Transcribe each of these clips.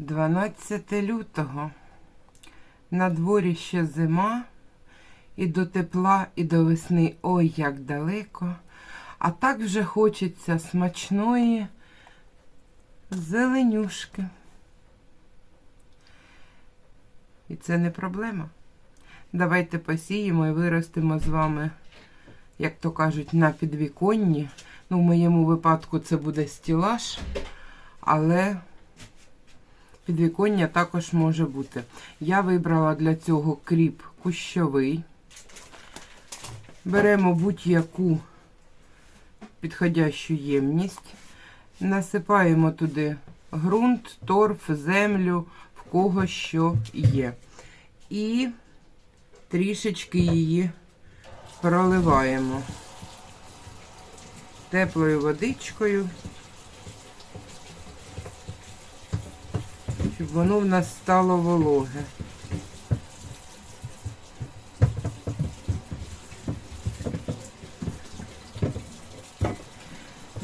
12 лютого. На дворі ще зима, і до тепла, і до весни ой як далеко. А так вже хочеться смачної зеленюшки. І це не проблема. Давайте посіємо і виростимо з вами, як то кажуть, на підвіконні. Ну, в моєму випадку це буде стілаж, але підвіконня також може бути. Я вибрала для цього кріп кущовий. Беремо будь-яку підходящу ємність, насипаємо туди ґрунт, торф, землю, в кого що є. І трішечки її проливаємо теплою водичкою, щоб воно в нас стало вологе.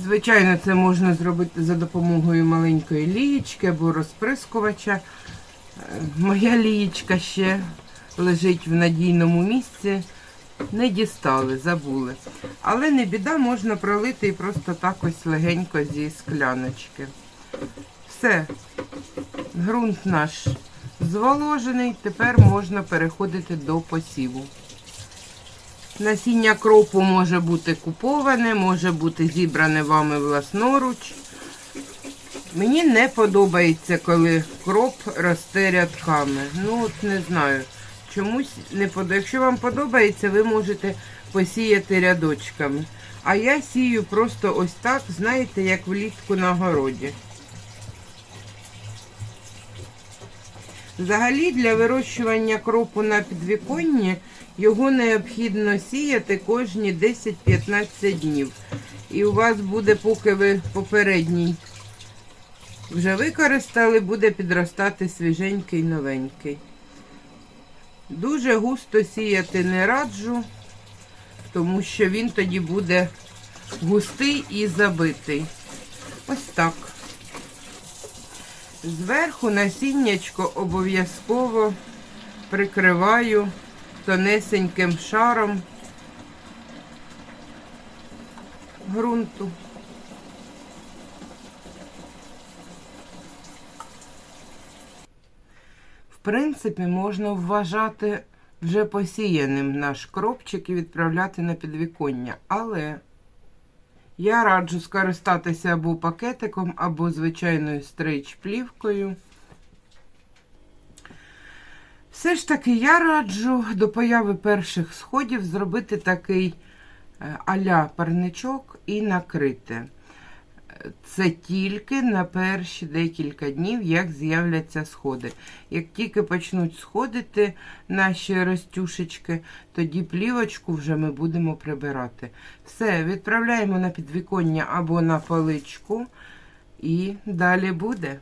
Звичайно, це можна зробити за допомогою маленької лієчки або розприскувача. Е, Моя лієчка ще лежить в надійному місці. Не дістали, забули. Але не біда, можна пролити і просто так ось легенько зі скляночки. Все, ґрунт наш зволожений, тепер можна переходити до посіву. Насіння кропу може бути куповане, може бути зібране вами власноруч. Мені не подобається, коли кроп росте рядками. Ну, от не знаю. Чомусь не подобається. Якщо вам подобається, ви можете посіяти рядочками. А я сію просто ось так, знаєте, як влітку на городі. Взагалі для вирощування кропу на підвіконні його необхідно сіяти кожні 10-15 днів. І у вас буде, поки ви попередній вже використали, буде підростати свіженький новенький. Дуже густо сіяти не раджу, тому що він тоді буде густий і забитий. Ось так. Зверху насіннячко обов'язково прикриваю тонесеньким шаром ґрунту. В принципі, можна вважати вже посіяним наш кропчик і відправляти на підвіконня. Але я раджу скористатися або пакетиком, або звичайною стрейч-плівкою. Все ж таки, я раджу до появи перших сходів зробити такий е, а-ля парничок і накрити. Це тільки на перші декілька днів, як з'являться сходи. Як тільки почнуть сходити наші ростюшечки, тоді плівочку вже ми будемо прибирати. Все, відправляємо на підвіконня або на поличку, і далі буде.